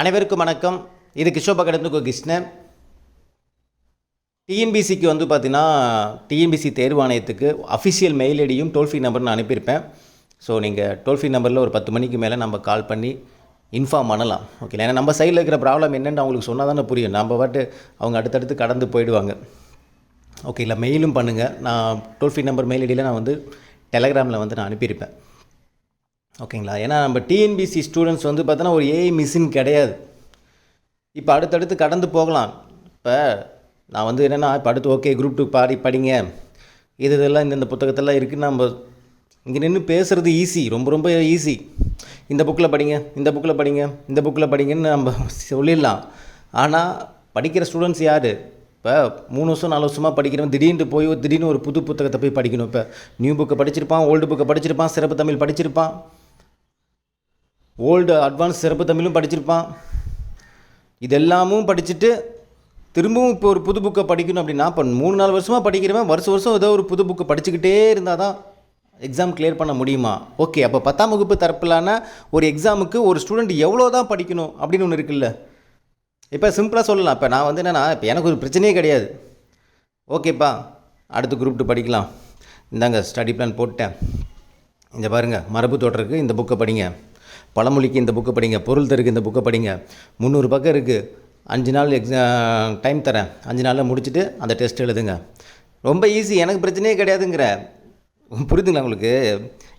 அனைவருக்கும் வணக்கம். இது கிஷோபா கிருஷ்ணன். டிஎன்பிசிக்கு வந்து பார்த்தீங்கன்னா டிஎன்பிசி தேர்வாணையத்துக்கு அஃபிஷியல் மெயில் ஐடியும் டோல் ஃப்ரீ நம்பர் நான் அனுப்பியிருப்பேன். ஸோ நீங்கள் டோல் ஃப்ரீ நம்பரில் ஒரு பத்து மணிக்கு மேலே நம்ம கால் பண்ணி இன்ஃபார்ம் பண்ணலாம். ஓகே ஏன்னா நம்ம சைடில் இருக்கிற ப்ராப்ளம் என்னென்னு அவங்களுக்கு சொன்னால் தானே புரியும். நம்ம பாட்டு அவங்க அடுத்தடுத்து கடந்து போயிடுவாங்க. இல்லை மெயிலும் பண்ணுங்கள் நான் டோல் ஃப்ரீ நம்பர் மெயில் ஐடியில் நான் வந்து டெலகிராமில் வந்து நான் அனுப்பியிருப்பேன். ஓகேங்களா? ஏன்னா நம்ம டிஎன்பிசி ஸ்டூடெண்ட்ஸ் வந்து பார்த்தோன்னா ஒரு ஏஐ மிஷின் கிடையாது. இப்போ அடுத்தடுத்து கடந்து போகலாம். இப்போ நான் வந்து என்னென்னா இப்போ அடுத்து ஓகே குரூப் டூ பாடி படிங்க. இது இதெல்லாம் இந்தந்த புத்தகத்தெல்லாம் இருக்குன்னு நம்ம இங்கே நின்று பேசுகிறது ஈஸி ரொம்ப ரொம்ப ஈஸி இந்த புக்கில் படிங்க இந்த புக்கில் படிங்க இந்த புக்கில் படிங்கன்னு நம்ம சொல்லிடலாம். ஆனால் படிக்கிற ஸ்டூடெண்ட்ஸ் யார்? இப்போ மூணு வருஷம் நாலு வருஷமாக படிக்கிறவன் திடீர்னு போய் திடீர்னு ஒரு புது புத்தகத்தை போய் படிக்கணும். இப்போ நியூ புக்கை படிச்சிருப்பான் ஓல்டு புக்கை படிச்சிருப்பான் சிறப்பு தமிழ் படிச்சிருப்பான். ஓல்டு அட்வான்ஸ் சிறப்பு தமிழும் படிச்சிருப்பான். இதெல்லாமும் படிச்சுட்டு திரும்பவும் இப்போ ஒரு புது புக்கை படிக்கணும் அப்படின்னா இப்போ மூணு நாலு வருஷமாக படிக்கிறவன் வருஷம் வருஷம் ஏதோ ஒரு புது புக்கை படிச்சுக்கிட்டே இருந்தால் தான் எக்ஸாம் கிளியர் பண்ண முடியுமா? ஓகே அப்போ பத்தாம் வகுப்பு தரப்பிலான ஒரு எக்ஸாமுக்கு ஒரு ஸ்டூடெண்ட் எவ்வளோ தான் படிக்கணும் அப்படின்னு ஒன்று இருக்குல்ல? இப்போ சிம்பிளாக சொல்லலாம். இப்போ நான் வந்து என்னென்னா இப்போ எனக்கு ஒரு பிரச்சனையே கிடையாது. ஓகேப்பா அடுத்த குரூப் டூ படிக்கலாம். இந்தாங்க ஸ்டடி பிளான் போட்டேன் இங்கே பாருங்கள் மரபு தோற்றருக்கு இந்த புக்கை படிங்க. பழமொழிக்கு இந்த புக்கை படிங்க பொருள் தருக்கு இந்த புக்கை படிங்க. முந்நூறு பக்கம் இருக்குது அஞ்சு நாள் எக்ஸா டைம் தரேன். அஞ்சு நாளில் முடிச்சுட்டு அந்த டெஸ்ட் எழுதுங்க. ரொம்ப ஈஸி எனக்கு பிரச்சனையே கிடையாதுங்கிற. புரிதுங்களா உங்களுக்கு?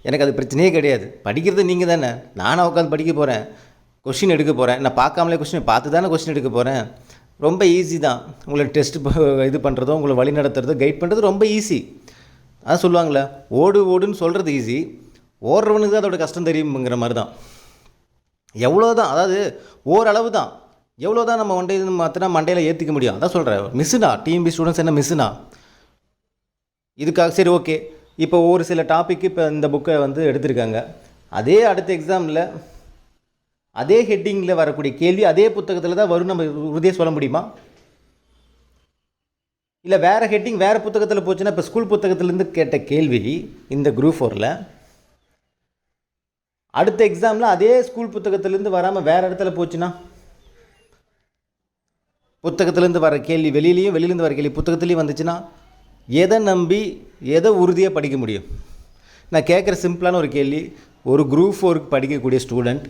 எனக்கு அது பிரச்சனையே கிடையாது. படிக்கிறது நீங்கள் தானே. நானாக உட்காந்து படிக்க போகிறேன் கொஷின் எடுக்க போகிறேன் நான் பார்க்காமலே கொஷின் பார்த்து தானே கொஷின் எடுக்க போகிறேன் ரொம்ப ஈஸி தான். உங்களை டெஸ்ட் இது பண்ணுறதோ உங்களை வழி நடத்துறதோ கைட் பண்ணுறது ரொம்ப ஈஸி அதான் சொல்லுவாங்களே ஓடு ஓடுன்னு சொல்கிறது ஈஸி ஓடுறவனுக்கு தான் அதோட கஷ்டம் தெரியுங்கிற மாதிரி தான். எவ்வளோ தான் அதாவது ஓரளவு தான் எவ்வளோ தான் நம்ம ஒன்றை மாற்றினா மண்டையில் ஏற்றிக்க முடியும். அதான் சொல்கிறேன் மிஸ்ஸுனா டிஎம்பி ஸ்டூடெண்ட்ஸ் என்ன மிஸ்ஸுனா இதுக்காக சரி ஓகே இப்போ ஒரு சில டாபிக் இப்போ இந்த புக்கை வந்து எடுத்திருக்காங்க. அதே அடுத்த எக்ஸாமில் அதே ஹெட்டிங்கில் வரக்கூடிய கேள்வி அதே புத்தகத்தில் தான் வரும் நம்ம உறுதியாக சொல்ல முடியுமா? இல்லை வேறு ஹெட்டிங் வேறு புத்தகத்தில் போச்சுன்னா இப்போ ஸ்கூல் புத்தகத்துலேருந்து கேட்ட கேள்வி இந்த குரூப் ஃபோரில் அடுத்த எக்ஸாமில் அதே ஸ்கூல் புத்தகத்துலேருந்து வராமல் வேறு இடத்துல போச்சுன்னா? புத்தகத்துலேருந்து வர கேள்வி வெளியிலையும் வெளியிலேருந்து வர கேள்வி புத்தகத்துலேயும் வந்துச்சுன்னா எதை நம்பி எதை உறுதியாக படிக்க முடியும்? நான் கேட்குற சிம்பிளான ஒரு கேள்வி ஒரு குரூப் ஃபோருக்கு படிக்கக்கூடிய ஸ்டூடெண்ட்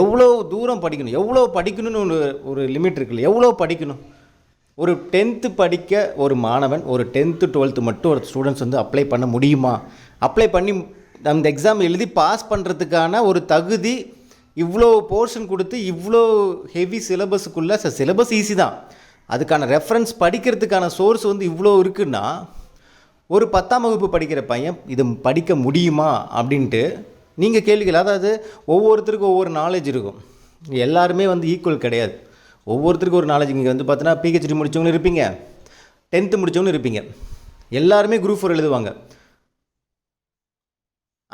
எவ்வளோ தூரம் படிக்கணும்? எவ்வளோ படிக்கணும்னு ஒன்று ஒரு லிமிட் இருக்குல்ல? எவ்வளோ படிக்கணும்? ஒரு டென்த்து படிக்க ஒரு மாணவன் ஒரு டென்த்து டுவெல்த்து மட்டும் ஒரு ஸ்டூடெண்ட்ஸ் வந்து அப்ளை பண்ண முடியுமா? அப்ளை பண்ணி அந்த எக்ஸாம் எழுதி பாஸ் பண்ணுறதுக்கான ஒரு தகுதி இவ்வளோ போர்ஷன் கொடுத்து இவ்வளோ ஹெவி சிலபஸுக்குள்ளே சிலபஸ் ஈஸி தான். அதுக்கான ரெஃபரன்ஸ் படிக்கிறதுக்கான சோர்ஸ் வந்து இவ்வளோ இருக்குன்னா ஒரு பத்தாம் வகுப்பு படிக்கிற பையன் இது படிக்க முடியுமா அப்படின்ட்டு நீங்கள் கேள்விகள் அதாவது ஒவ்வொருத்தருக்கும் ஒவ்வொரு நாலேஜ் இருக்கும். எல்லாருமே வந்து ஈக்குவல் கிடையாது. ஒவ்வொருத்தருக்கும் ஒரு நாலேஜ் இங்கே வந்து பார்த்தீங்கன்னா பிஹெச்டி முடித்தவங்களும் இருப்பீங்க டென்த்து முடித்தவங்களும் இருப்பீங்க. எல்லாருமே குரூப் ஃபோர் எழுதுவாங்க.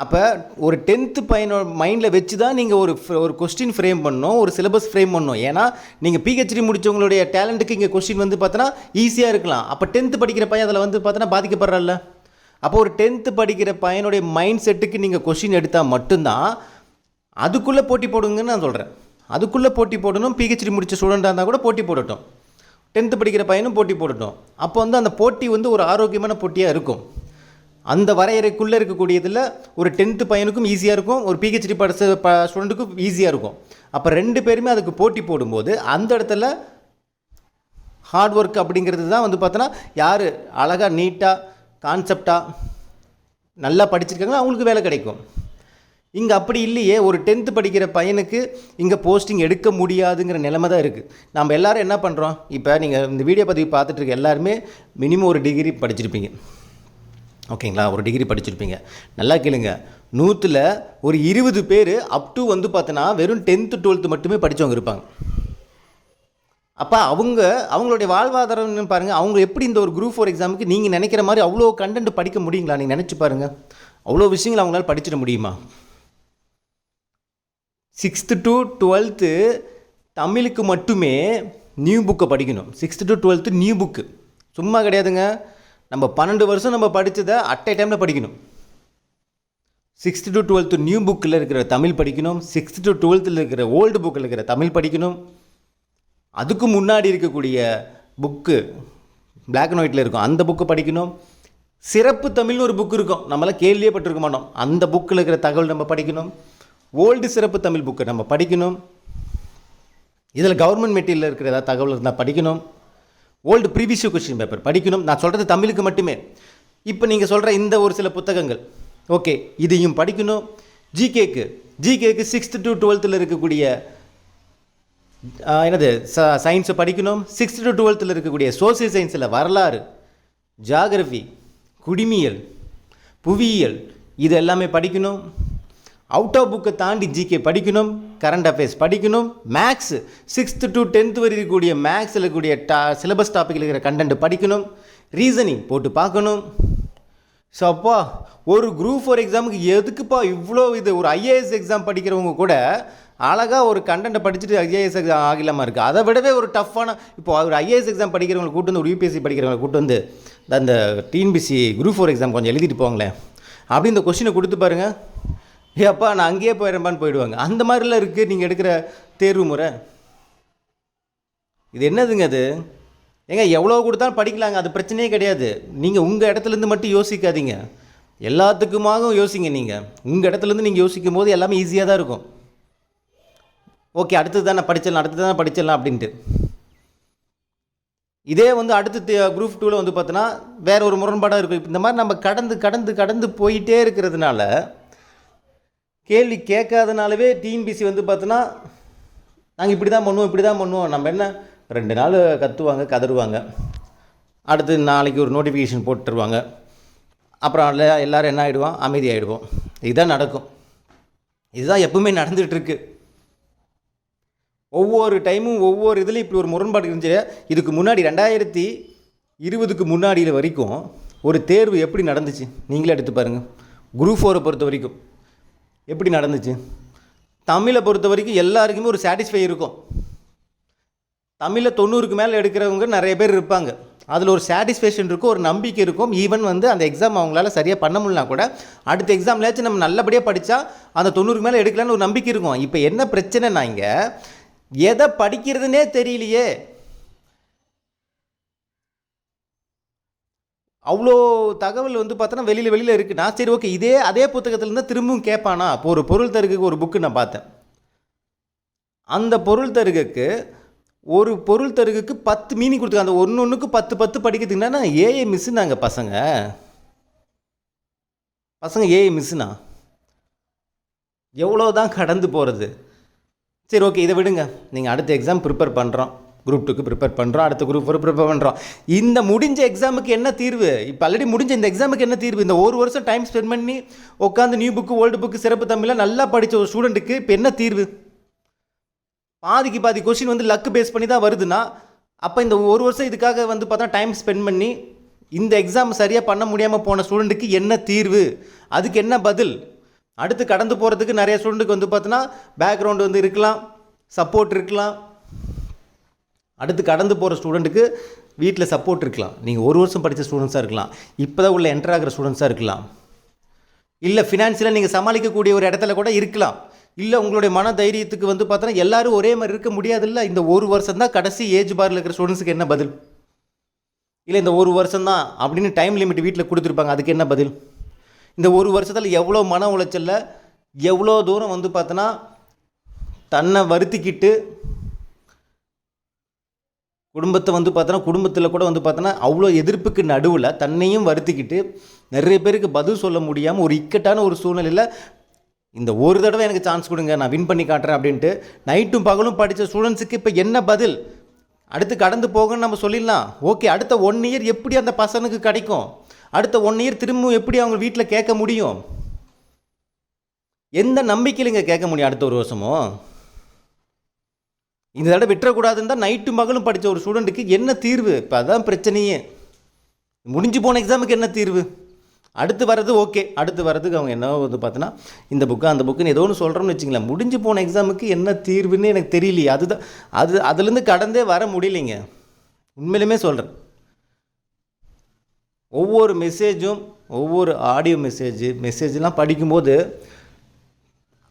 அப்போ ஒரு டென்த்து பையனோட மைண்டில் வச்சு தான் நீங்கள் ஒரு ஒரு கொஸ்டின் ஃப்ரேம் பண்ணணும் ஒரு சிலபஸ் ஃப்ரேம் பண்ணணும். ஏன்னா நீங்கள் பிஹெச்டி முடித்தவங்களுடைய டேலண்ட்டுக்கு இங்கே கொஸ்டின் வந்து பார்த்தோன்னா ஈஸியாக இருக்கலாம். அப்போ டென்த்து படிக்கிற பையன் அதில் வந்து பார்த்தோன்னா பாதிக்கப்படுறல்ல அப்போ ஒரு டென்த்து படிக்கிற பையனுடைய மைண்ட் செட்டுக்கு நீங்கள் கொஸ்டின் எடுத்தால் மட்டும்தான் அதுக்குள்ளே போட்டி போடுங்கன்னு நான் சொல்கிறேன் அதுக்குள்ளே போட்டி போடணும் பிஹெச்டி முடித்த ஸ்டூடெண்ட்டாக இருந்தால் கூட போட்டி போடட்டும். டென்த்து படிக்கிற பையனும் போட்டி போடட்டும். அப்போ வந்து அந்த போட்டி வந்து ஒரு ஆரோக்கியமான போட்டியாக இருக்கும். அந்த வரையறைக்குள்ளே இருக்கக்கூடியதில் ஒரு டென்த்து பையனுக்கும் ஈஸியாக இருக்கும் ஒரு பிஹெச்டி படித்த ப ஸ்டூடெண்ட்டுக்கும் ஈஸியாக இருக்கும். அப்போ ரெண்டு பேருமே அதுக்கு போட்டி போடும்போது அந்த இடத்துல ஹார்ட் ஒர்க் அப்படிங்கிறது தான் வந்து பார்த்தோன்னா யார் அழகாக நீட்டாக கான்செப்டாக நல்லா படிச்சிருக்காங்களோ அவங்களுக்கு வேலை கிடைக்கும். இங்கே அப்படி இல்லையே ஒரு டென்த்து படிக்கிற பையனுக்கு இங்கே போஸ்டிங் எடுக்க முடியாதுங்கிற நிலைமை தான் இருக்குது நம்ம எல்லோரும் என்ன பண்ணுறோம் இப்போ நீங்கள் இந்த வீடியோ பதிவு பார்த்துட்டு இருக்க எல்லாருமே மினிமம் ஒரு டிகிரி படிச்சிருப்பீங்க. ஓகேங்களா? ஒரு டிகிரி படிச்சிருப்பீங்க. நல்லா கேளுங்க. நூற்றில் ஒரு இருபது பேர் அப் டு வந்து பார்த்தோன்னா வெறும் டென்த்து டுவெல்த்து மட்டுமே படித்தவங்க இருப்பாங்க. அப்போ அவங்க அவங்களுடைய வாழ்வாதாரம்னு பாருங்கள் அவங்க எப்படி இந்த ஒரு குரூப் ஃபோர் எக்ஸாமுக்கு நீங்கள் நினைக்கிற மாதிரி அவ்வளோ கண்டென்ட் படிக்க முடியுங்களா? நீங்கள் நினச்சி பாருங்கள் அவ்வளோ விஷயங்கள் அவங்களால படிச்சிட முடியுமா? சிக்ஸ்த்து டு டுவெல்த்து தமிழுக்கு மட்டுமே நியூ புக்கை படிக்கணும். Sixth to twelfth new book சும்மா கிடையாதுங்க. நம்ம பன்னெண்டு வருஷம் நம்ம படித்ததை அட் டைமில் படிக்கணும். சிக்ஸ்த்து டு டுவெல்த்து நியூ புக்கில் இருக்கிற தமிழ் படிக்கணும். சிக்ஸ்த்து டு டுவெல்த்தில் இருக்கிற ஓல்டு புக்கில் இருக்கிற தமிழ் படிக்கணும். அதுக்கு முன்னாடி இருக்கக்கூடிய புக்கு பிளாக் அண்ட் ஒயிட்டில் இருக்கும். அந்த புக்கு படிக்கணும். சிறப்பு தமிழ்னு ஒரு புக் இருக்கும். நம்மளாம் கேள்வியே பட்டிருக்க மாட்டோம். அந்த புக்கில் இருக்கிற தகவல் நம்ம படிக்கணும். ஓல்டு சிறப்பு தமிழ் புக்கை நம்ம படிக்கணும். இதில் கவர்மெண்ட் மெட்டீரியல் இருக்கிற ஏதாவது தகவல் இருந்தால் படிக்கணும். Old previous question paper. படிக்கணும். நான் சொல்கிறது தமிழுக்கு மட்டுமே. இப்போ நீங்கள் சொல்கிற இந்த ஒரு சில புத்தகங்கள். ஓகே இதையும் படிக்கணும். ஜிகேக்கு. ஜிகேக்கு சிக்ஸ்த்து டு டுவெல்த்தில் இருக்கக்கூடிய என்னது? ச சயின்ஸை படிக்கணும். சிக்ஸ்த் டு டுவெல்த்தில் இருக்கக்கூடிய சோசியல் சயின்ஸில் வரலாறு ஜாகிரஃபி குடிமியல் புவியியல் இது எல்லாமே படிக்கணும். அவுட் ஆஃப் புக்கை தாண்டி ஜிகே படிக்கணும் கரண்ட் அஃபேர்ஸ் படிக்கணும் மேக்ஸ் சிக்ஸ்த்து டு டென்த் வரை இருக்கக்கூடிய மேக்ஸில் இருக்கக்கூடிய டா சிலபஸ் டாப்பிக்கில் இருக்கிற கண்டென்ட் படிக்கணும் ரீசனிங் போட்டு பார்க்கணும். ஸோ அப்பா ஒரு குரூப் ஃபோர் எக்ஸாமுக்கு எதுக்குப்பா இவ்வளோ இது? ஒரு ஐஏஎஸ் எக்ஸாம் படிக்கிறவங்க கூட அழகாக ஒரு கண்டென்ட்டை படிச்சுட்டு ஐஏஎஸ் எக்ஸாம் ஆகலாமல் இருக்குது அதை விடவே ஒரு டஃப்பான இப்போ ஒரு ஐஏஎஸ் எக்ஸாம் படிக்கிறவங்களை கூட்டு வந்து ஒரு யூபிஎஸ்சி படிக்கிறவங்களை கூட்டு வந்து இந்த- அந்த டிஎன்பிசி குரூப் ஃபோர் எக்ஸாம் கொஞ்சம் எழுதிட்டு போங்களேன். அப்படி இந்த கொஸ்டினை கொடுத்து பாருங்கள் ஏப்பா நான் அங்கேயே போயிடுறேன்பான்னு போயிடுவாங்க. அந்த மாதிரிலாம் இருக்குது நீங்கள் எடுக்கிற தேர்வு முறை. இது என்னதுங்க அது? ஏங்க எவ்வளோ கொடுத்தாலும் படிக்கலாங்க அது பிரச்சனையே கிடையாது. நீங்கள் உங்கள் இடத்துலேருந்து மட்டும் யோசிக்காதீங்க. எல்லாத்துக்குமாக யோசிங்க நீங்கள் உங்கள் இடத்துலேருந்து நீங்கள் யோசிக்கும் போது எல்லாமே ஈஸியாக தான் இருக்கும். ஓகே அடுத்தது தானே படிச்சிடலாம் அடுத்தது தானே படிச்சிடலாம் அப்படின்ட்டு. இதே வந்து அடுத்து குரூப் டூவில் வந்து பார்த்தோன்னா வேறு ஒரு முரண்பாடாக இருக்கும். இந்த மாதிரி நம்ம கடந்து கடந்து கடந்து போயிட்டே இருக்கிறதுனால கேள்வி கேட்காதனாலவே டிஎன்பிசி வந்து பார்த்தோன்னா நாங்கள் இப்படி தான் பண்ணுவோம் இப்படி தான் பண்ணுவோம். நம்ம என்ன ரெண்டு நாள் கத்துவாங்க கதறுவாங்க. அடுத்து நாளைக்கு ஒரு நோட்டிஃபிகேஷன் போட்டுருவாங்க. அப்புறம் எல்லா- என்ன ஆகிடுவோம் அமைதியாகிடுவோம் இதுதான் நடக்கும். இதுதான் எப்பவுமே நடந்துகிட்ருக்கு ஒவ்வொரு டைமும் ஒவ்வொரு இதுலேயும் இப்படி ஒரு முரண்பாடு இருந்துச்சு. இதுக்கு முன்னாடி ரெண்டாயிரத்தி இருபதுக்கு முன்னாடியில் வரைக்கும் ஒரு தேர்வு எப்படி நடந்துச்சு? நீங்களே எடுத்து பாருங்கள் குரூப் ஃபோரை பொறுத்த வரைக்கும். எப்படி நடந்துச்சு? தமிழை பொறுத்த வரைக்கும் எல்லாருக்குமே ஒரு சாட்டிஸ்ஃபை இருக்கும். தமிழில் தொண்ணூறுக்கு மேலே எடுக்கிறவங்க நிறைய பேர் இருப்பாங்க. அதில் ஒரு சாட்டிஸ்ஃபேக்ஷன் இருக்கும் ஒரு நம்பிக்கை இருக்கும். ஈவன் வந்து அந்த எக்ஸாம் அவங்களால சரியாக பண்ண முடியலனா கூட அடுத்த எக்ஸாம்லேயாச்சும் நம்ம நல்லபடியாக படித்தா அந்த தொண்ணூறுக்கு மேலே எடுக்கலான்னு ஒரு நம்பிக்கை இருக்கும். இப்போ என்ன பிரச்சனைனா இங்கே எதை படிக்கிறதுனே தெரியலையே. அவ்வளோ தகவல் வந்து பார்த்தோன்னா வெளியில் வெளியில் இருக்குது நான் சரி ஓகே இதே அதே புத்தகத்துலேருந்து திரும்பவும் கேட்பானா? இப்போ ஒரு பொருள் தருகுக்கு ஒரு புக்கு நான் பார்த்தேன். அந்த பொருள் தருகுக்கு ஒரு பொருள் தருகுக்கு பத்து மீனிங் கொடுத்துருக்காங்க. அந்த ஒன்று ஒன்றுக்கு பத்து பத்து படிக்கிறதுக்குன்னா ஏஏ மிஸ்ஸுனாங்க பசங்க. பசங்க ஏஏ மிஸ்ஸுனா எவ்வளோ தான் கடந்து போகிறது சரி ஓகே இதை விடுங்க. நீங்கள் அடுத்த எக்ஸாம் ப்ரிப்பேர் பண்ணுறோம் குரூப் டூக்கு ப்ரிப்பேர் பண்ணுறோம் அடுத்த குரூப் ஃபோர் ப்ரிப்பேர் பண்ணுறோம் இந்த முடிஞ்ச எக்ஸாமுக்கு என்ன தீர்வு? இப்போ ஆல்ரெடி முடிஞ்ச இந்த எக்ஸாமுக்கு என்ன தீர்வு? இந்த ஒரு வருஷம் டைம் ஸ்பெண்ட் பண்ணி உட்காந்து நியூ புக்கு ஓல்டு புக்கு சிறப்பு தமிழில் நல்லா படித்த ஒரு ஸ்டூடெண்ட்டுக்கு இப்போ என்ன தீர்வு? பாதிக்கு பாதி கொஷின் வந்து லக்கு பேஸ் பண்ணி தான் வருதுன்னா அப்போ இந்த ஒரு வருஷம் இதுக்காக வந்து பார்த்தா டைம் ஸ்பெண்ட் பண்ணி இந்த எக்ஸாம் சரியாக பண்ண முடியாமல் போன ஸ்டூடெண்ட்டுக்கு என்ன தீர்வு? அதுக்கு என்ன பதில்? அடுத்து கடந்து போகிறதுக்கு நிறைய ஸ்டூடெண்ட்டுக்கு வந்து பார்த்தோன்னா பேக்ரவுண்டு வந்து இருக்கலாம் சப்போர்ட் இருக்கலாம் அடுத்து கடந்து போகிற ஸ்டூடெண்ட்டுக்கு வீட்டில் சப்போர்ட் இருக்கலாம். நீங்கள் ஒரு வருஷம் படித்த ஸ்டூடெண்ட்ஸாக இருக்கலாம். இப்போ தான் உள்ள என்டர் ஆகிற ஸ்டூடெண்ட்ஸாக இருக்கலாம். இல்லை ஃபினான்ஷியலாக நீங்கள் சமாளிக்கக்கூடிய ஒரு இடத்துல கூட இருக்கலாம். இல்லை உங்களுடைய மன தைரியத்துக்கு வந்து பார்த்தோன்னா எல்லாரும் ஒரே மாதிரி இருக்க முடியாதுல்ல? இந்த ஒரு வருஷம் தான் கடைசி ஏஜ் பாரில் இருக்கிற ஸ்டூடெண்ட்ஸுக்கு என்ன பதில்? இல்லை இந்த ஒரு வருஷம் தான் அப்படின்னு டைம் லிமிட் வீட்டில் கொடுத்துருப்பாங்க. அதுக்கு என்ன பதில்? இந்த ஒரு வருஷத்தில் எவ்வளோ மன உளைச்சலில் எவ்வளோ தூரம் வந்து பார்த்தோன்னா தன்னை வருத்திக்கிட்டு குடும்பத்தை வந்து பார்த்தோன்னா குடும்பத்தில் கூட வந்து பார்த்தோன்னா அவ்வளோ எதிர்ப்புக்கு நடுவில் தன்னையும் வருத்திக்கிட்டு நிறைய பேருக்கு பதில் சொல்ல முடியாமல் ஒரு இக்கட்டான ஒரு சூழ்நிலையில் இந்த ஒரு தடவை எனக்கு சான்ஸ் கொடுங்க நான் வின் பண்ணி காட்டுறேன் அப்படின்ட்டு நைட்டும் பகலும் படித்த ஸ்டூடெண்ட்ஸுக்கு இப்போ என்ன பதில்? அடுத்து கடந்து போகணும்னு நம்ம சொல்லிடலாம். ஓகே அடுத்த ஒன் இயர் எப்படி அந்த பசனுக்கு கிடைக்கும்? அடுத்த ஒன் இயர் திரும்பவும் எப்படி அவங்க வீட்டில் கேட்க முடியும்? எந்த நம்பிக்கையிலங்க கேட்க முடியும் அடுத்த ஒரு வருஷமும்? இந்த தடவை விட்டுறக்கூடாதுன்னு தான் நைட்டு மகளும் படித்த ஒரு ஸ்டூடெண்ட்டுக்கு என்ன தீர்வு? இப்போ அதான் பிரச்சனையே. முடிஞ்சு போன எக்ஸாமுக்கு என்ன தீர்வு? அடுத்து வர்றது ஓகே அடுத்து வர்றதுக்கு அவங்க என்ன வந்து பார்த்தோன்னா இந்த புக்கு அந்த புக்குன்னு ஏதோ ஒன்று சொல்கிறோம்னு வச்சுங்களேன் முடிஞ்சு போன எக்ஸாமுக்கு என்ன தீர்வுன்னு எனக்கு தெரியலையே. அதுதான் அது அதுலேருந்து கடந்தே வர முடியலைங்க. உண்மையிலுமே சொல்கிறேன் ஒவ்வொரு மெசேஜும் ஒவ்வொரு ஆடியோ மெசேஜ் மெசேஜ்லாம் படிக்கும்போது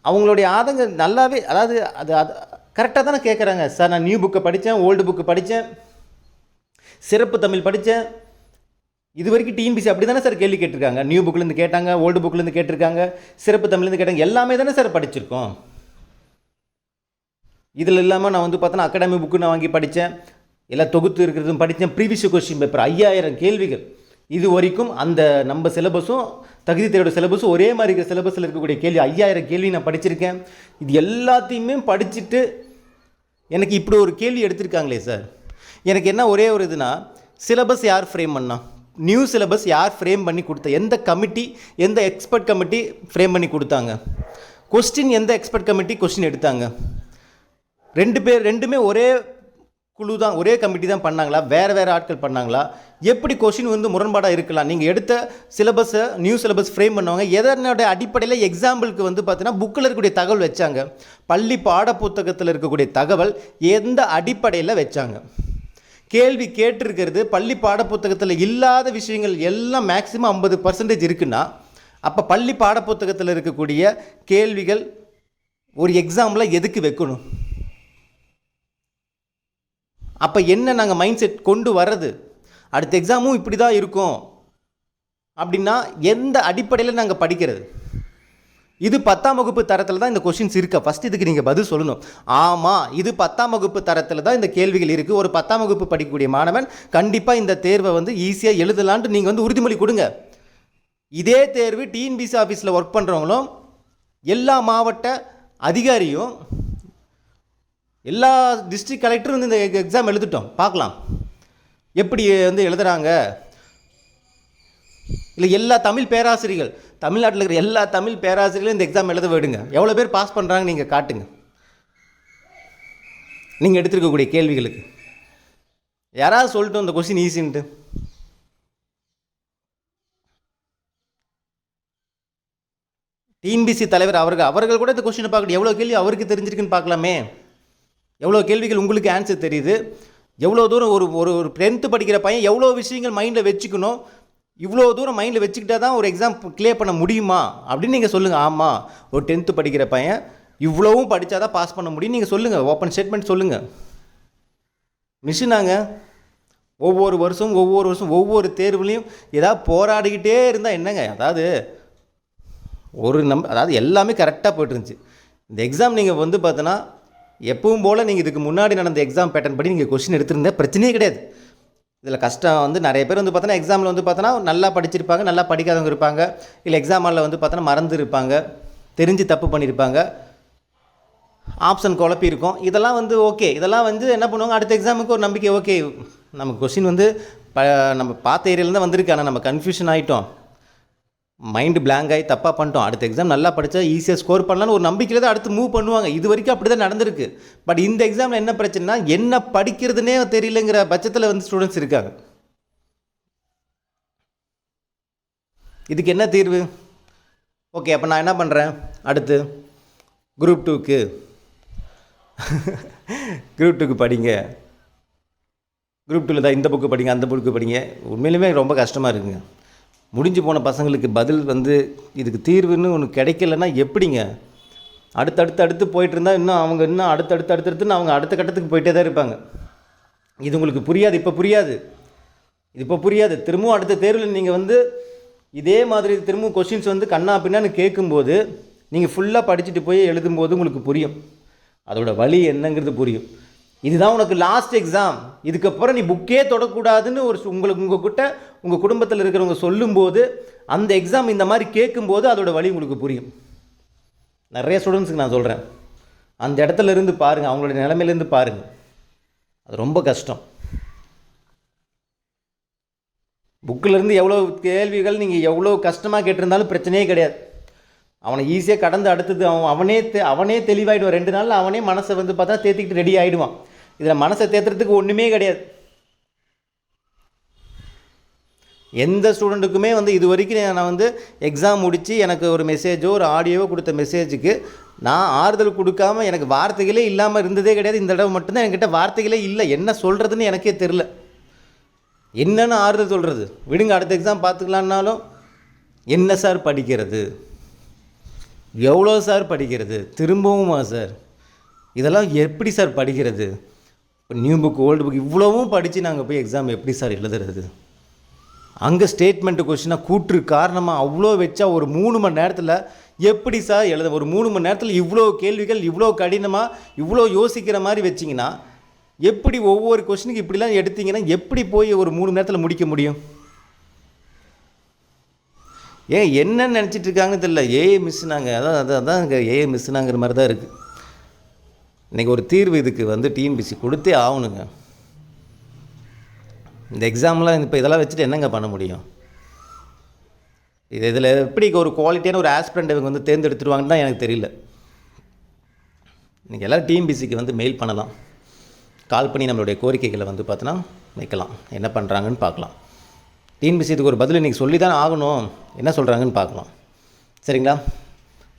அவங்களுடைய ஆதங்க நல்லாவே அதாவது அது அது கரெக்டாக தானே கேட்குறாங்க சார் நான் நியூ புக்கை படித்தேன் ஓல்டு புக்கு படித்தேன் சிறப்பு தமிழ் படித்தேன் இது வரைக்கும் டிஎன்பிசி அப்படி தானே சார் கேள்வி கேட்டிருக்காங்க. நியூ புக்லேருந்து கேட்டாங்க ஓல்டு புக்லேருந்து கேட்டிருக்காங்க சிறப்பு தமிழ்லேருந்து கேட்டாங்க. எல்லாமே தானே சார் படிச்சிருக்கோம். இதில் இல்லாமல் நான் வந்து பார்த்தோன்னா அகாடமி புக்கு நான் வாங்கி படித்தேன் எல்லாம் தொகுத்து இருக்கிறதும் படித்தேன் ப்ரீவியஸ் கொஸ்டின் பேப்பர் ஐயாயிரம் கேள்விகள். இது வரைக்கும் அந்த நம்ம சிலபஸும் தகுதி தேர்வோட சிலபஸ் ஒரே மாதிரி இருக்கிற சிலபஸில் இருக்கக்கூடிய கேள்வி ஐயாயிரம் கேள்வி நான் படிச்சிருக்கேன். இது எல்லாத்தையுமே படிச்சுட்டு எனக்கு இப்படி ஒரு கேள்வி எடுத்திருக்காங்களே சார் எனக்கு என்ன ஒரே ஒரு இதுனா சிலபஸ் யார் ஃப்ரேம் பண்ணா? நியூ சிலபஸ் யார் ஃப்ரேம் பண்ணி கொடுத்த? எந்த கமிட்டி எந்த எக்ஸ்பர்ட் கமிட்டி ஃப்ரேம் பண்ணி கொடுத்தாங்க? கொஸ்டின் எந்த எக்ஸ்பர்ட் கமிட்டி கொஸ்டின் எடுத்தாங்க? ரெண்டு பேர் ரெண்டுமே ஒரே குழு தான் ஒரே கமிட்டி தான் பண்ணாங்களா? வேறு வேறு ஆட்கள் பண்ணாங்களா? எப்படி கொஷின் வந்து முரண்பாடாக இருக்கலாம்? நீங்கள் எடுத்த சிலபஸை நியூ சிலபஸ் ஃப்ரேம் பண்ணுவாங்க எதனோட அடிப்படையில் எக்ஸாம்பிளுக்கு வந்து பார்த்தீங்கன்னா புக்கில் இருக்கக்கூடிய தகவல் வச்சாங்க. பள்ளி பாடப்புத்தகத்தில் இருக்கக்கூடிய தகவல் எந்த அடிப்படையில் வச்சாங்க? கேள்வி கேட்டிருக்கிறது பள்ளி பாடப்புத்தகத்தில் இல்லாத விஷயங்கள் எல்லாம் மேக்ஸிமம் ஐம்பது பர்சன்டேஜ் இருக்குன்னா அப்போ பள்ளி பாடப்புத்தகத்தில் இருக்கக்கூடிய கேள்விகள் ஒரு எக்ஸாம்பிளாக எதுக்கு வைக்கணும்? அப்போ என்ன நாங்கள் மைண்ட் செட் கொண்டு வர்றது? அடுத்த எக்ஸாமும் இப்படி தான் இருக்கும். அப்படின்னா எந்த அடிப்படையில் நாங்கள் படிக்கிறது? இது பத்தாம் வகுப்பு தரத்தில் தான் இந்த கொஷின்ஸ் இருக்கா? ஃபஸ்ட் இதுக்கு நீங்கள் பதில் சொல்லணும். ஆமாம் இது பத்தாம் வகுப்பு தரத்தில் தான் இந்த கேள்விகள் இருக்குது ஒரு பத்தாம் வகுப்பு படிக்கக்கூடிய மாணவன் கண்டிப்பாக இந்த தேர்வை வந்து ஈஸியாக எழுதலான்ட்டு நீங்கள் வந்து உறுதிமொழி கொடுங்க. இதே தேர்வு டிஎன்பிசி ஆஃபீஸில் ஒர்க் பண்ணுறவங்களும் எல்லா மாவட்ட அதிகாரியும் எல்லா டிஸ்ட்ரிக்ட் கலெக்டரும் வந்து இந்த எக்ஸாம் எழுதிட்டோம். பார்க்கலாம். எப்படி வந்து எழுதுகிறாங்க இல்லை எல்லா தமிழ் பேராசிரியர்கள் தமிழ்நாட்டில் இருக்கிற எல்லா தமிழ் பேராசிரியர்களும் இந்த எக்ஸாம் எழுத விடுங்க. எவ்வளோ பேர் பாஸ் பண்ணுறாங்க நீங்கள் காட்டுங்க. நீங்கள் எடுத்திருக்கக்கூடிய கேள்விகளுக்கு. யாராவது சொல்லிட்டோம் இந்த கொஸ்டின் ஈஸின்ட்டு டிஎன்பிசி தலைவர் அவர்கள் அவர்கள் கூட இந்த கொஸ்டினை பார்க்கணும் எவ்வளோ கேள்வி அவருக்கு தெரிஞ்சிருக்குன்னு பார்க்கலாமே. எவ்வளோ கேள்விகள் உங்களுக்கு ஆன்சர் தெரியுது? எவ்வளோ தூரம் ஒரு ஒரு ஒரு டென்த்து படிக்கிற பையன் எவ்வளோ விஷயங்கள் மைண்டில் வச்சுக்கணும்? இவ்வளோ தூரம் மைண்டில் வச்சுக்கிட்டா தான் ஒரு எக்ஸாம் கிளியர் பண்ண முடியுமா? அப்படின்னு நீங்கள் சொல்லுங்கள் ஆமாம் ஒரு டென்த்து படிக்கிற பையன் இவ்வளவும் படித்தா தான் பாஸ் பண்ண முடியும். நீங்கள் சொல்லுங்கள் ஓப்பன் ஸ்டேட்மெண்ட் சொல்லுங்கள் மிஷினாங்க ஒவ்வொரு வருஷம் ஒவ்வொரு வருஷம் ஒவ்வொரு தேர்வுலையும் ஏதாவது போராடிக்கிட்டே இருந்தால் என்னங்க? அதாவது ஒரு நம் அதாவது எல்லாமே கரெக்டாக போயிட்டுருந்துச்சு இந்த எக்ஸாம் நீங்கள் வந்து பார்த்தோன்னா எப்பவும் போல் நீங்கள் இதுக்கு முன்னாடி நடந்த எக்ஸாம் பேட்டர்ன் படி நீங்கள் கொஸ்டின் எடுத்திருந்தா பிரச்சனையே கிடையாது. இதில் கஷ்டம் வந்து நிறைய பேர் வந்து பார்த்தோன்னா எக்ஸாமில் வந்து பார்த்தோன்னா நல்லா படிச்சிருப்பாங்க நல்லா படிக்காதவங்க இருப்பாங்க. இல்லை எக்ஸாம் ஹாலில் வந்து பார்த்தோன்னா மறந்து இருப்பாங்க தெரிஞ்சு தப்பு பண்ணியிருப்பாங்க ஆப்ஷன் குழப்பி இருக்கும். இதெல்லாம் வந்து ஓகே இதெல்லாம் வந்து என்ன பண்ணுவாங்க? அடுத்த எக்ஸாமுக்கு ஒரு நம்பிக்கை ஓகே நம்ம கொஸ்டின் வந்து ப நம்ம பார்த்த ஏரியாவில் தான் வந்திருக்கு. ஆனால் நம்ம கன்ஃபியூஷன் ஆகிட்டோம் மைண்டு பிளாங்க் ஆகி தப்பாக பண்ணிட்டோம். அடுத்த எக்ஸாம் நல்லா படித்தா ஈஸியாக ஸ்கோர் பண்ணலான்னு ஒரு நம்பிக்கையில் தான் அடுத்து மூவ் பண்ணுவாங்க. இது வரைக்கும் அப்படி தான் நடந்திருக்கு. பட் இந்த எக்ஸாமில் என்ன பிரச்சனைனா என்ன படிக்கிறதுனே தெரியலங்கிற பட்சத்தில் வந்து ஸ்டூடெண்ட்ஸ் இருக்காங்க. இதுக்கு என்ன தீர்வு? ஓகே அப்போ நான் என்ன பண்ணுறேன் அடுத்து குரூப் டூக்கு குரூப் டூக்கு படிங்க. குரூப் டூவில் தான் இந்த புக்கு படிங்க அந்த புக்கு படிங்க. உண்மையிலுமே ரொம்ப கஷ்டமாக இருக்குங்க. முடிஞ்சு போன பசங்களுக்கு பதில் வந்து இதுக்கு தீர்வுன்னு ஒன்று கிடைக்கலன்னா எப்படிங்க? அடுத்தடுத்து அடுத்து போயிட்டு இருந்தால் இன்னும் அவங்க இன்னும் அடுத்தடுத்து அடுத்தடுத்துன்னு அவங்க அடுத்த கட்டத்துக்கு போயிட்டே தான் இருப்பாங்க. இது உங்களுக்கு புரியாது இப்போ புரியாது. இது இப்போ புரியாது. திரும்பவும் அடுத்த தேர்வில் நீங்கள் வந்து இதே மாதிரி திரும்பவும் கொஷின்ஸ் வந்து கண்ணா பின்னான்னு கேட்கும்போது நீங்கள் ஃபுல்லாக படிச்சுட்டு போய் எழுதும்போது உங்களுக்கு புரியும். அதோட வழி என்னங்கிறது புரியும். இதுதான் உனக்கு லாஸ்ட் எக்ஸாம் இதுக்கப்புறம் நீ புக்கே தொடக்கூடாதுன்னு ஒரு உங்களுக்கு உங்கள் கிட்ட உங்கள் குடும்பத்தில் இருக்கிறவங்க சொல்லும்போது அந்த எக்ஸாம் இந்த மாதிரி கேட்கும்போது அதோட வழி உங்களுக்கு புரியும். நிறைய ஸ்டூடெண்ட்ஸுக்கு நான் சொல்கிறேன் அந்த இடத்துல இருந்து பாருங்கள் அவங்களுடைய நிலைமையிலேருந்து பாருங்கள் அது ரொம்ப கஷ்டம். புக்கிலேருந்து எவ்வளோ கேள்விகள் நீங்கள் எவ்வளோ கஷ்டமாக கேட்டிருந்தாலும் பிரச்சனையே கிடையாது. அவனை ஈஸியாக கடந்து அடுத்தது அவன் அவனே தெ அவனே தெளிவாயிடுவான். ரெண்டு நாளில் அவனே மனசை வந்து பார்த்தா தேத்திக்கிட்டு ரெடி ஆகிடுவான் இதில் மனசை தேத்துறதுக்கு ஒன்றுமே கிடையாது. எந்த ஸ்டூடெண்ட்டுக்குமே வந்து இது வரைக்கும் நான் வந்து எக்ஸாம் முடித்து எனக்கு ஒரு மெசேஜோ ஒரு ஆடியோவோ கொடுத்த மெசேஜுக்கு நான் ஆறுதல் கொடுக்காம எனக்கு வார்த்தைகளே இல்லாமல் இருந்ததே கிடையாது. இந்த தடவை மட்டும்தான் என்கிட்ட வார்த்தைகளே இல்லை. என்ன சொல்கிறதுன்னு எனக்கே தெரில என்னென்னு ஆறுதல் சொல்கிறது விடுங்க அடுத்த எக்ஸாம் பார்த்துக்கலான்னாலும் என்ன சார் படிக்கிறது? எவ்வளோ சார் படிக்கிறது? திரும்பவுமா சார்? இதெல்லாம் எப்படி சார் படிக்கிறது? இப்போ நியூ புக் ஓல்டு புக் இவ்வளவும் படித்து நாங்கள் போய் எக்ஸாம் எப்படி சார் எழுதுறது? அங்கே ஸ்டேட்மெண்ட்டு கொஸ்டினாக கூற்று காரணமாக அவ்வளோ வச்சா ஒரு மூணு மணி நேரத்தில் எப்படி சார் எழுத ஒரு மூணு மணி நேரத்தில் இவ்வளோ கேள்விகள் இவ்வளோ கடினமாக இவ்வளோ யோசிக்கிற மாதிரி வச்சிங்கன்னா எப்படி ஒவ்வொரு கொஷினுக்கு இப்படிலாம் எடுத்தீங்கன்னா எப்படி போய் ஒரு மூணு மணி நேரத்தில் முடிக்க முடியும்? ஏன் என்னன்னு நினச்சிட்டு இருக்காங்கன்னு தெரியல. ஏஏ மிஸ்னாங்க அதான் அதான் அதான் ஏஏ மிஸ்னாங்கிற மாதிரி தான் இருக்குது இன்றைக்கி ஒரு தீர்வு இதுக்கு வந்து டிஎன்பிசி கொடுத்தே ஆகணுங்க. இந்த எக்ஸாம்லாம் இப்போ இதெல்லாம் வச்சுட்டு என்னங்க பண்ண முடியும்? இது இதில் எப்படி ஒரு குவாலிட்டியான ஒரு ஆஸ்பிரண்ட் இவங்க வந்து தேர்ந்தெடுத்துருவாங்கன்னு தான் எனக்கு தெரியல. இன்றைக்கி எல்லோரும் டிஎன்பிசிக்கு வந்து மெயில் பண்ணலாம். கால் பண்ணி நம்மளுடைய கோரிக்கைகளை வந்து பார்த்தோன்னா வைக்கலாம். என்ன பண்ணுறாங்கன்னு பார்க்கலாம் டிஎன்பிசி இதுக்கு ஒரு பதில் இன்றைக்கி சொல்லி தான் ஆகணும். என்ன சொல்கிறாங்கன்னு பார்க்கலாம் சரிங்களா?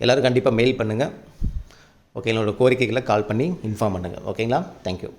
எல்லோரும் கண்டிப்பாக மெயில் பண்ணுங்கள் ஓகே என்னோடய கோரிக்கைகளை கால் பண்ணி இன்ஃபார்ம் பண்ணுங்கள் ஓகேங்களா தேங்க்யூ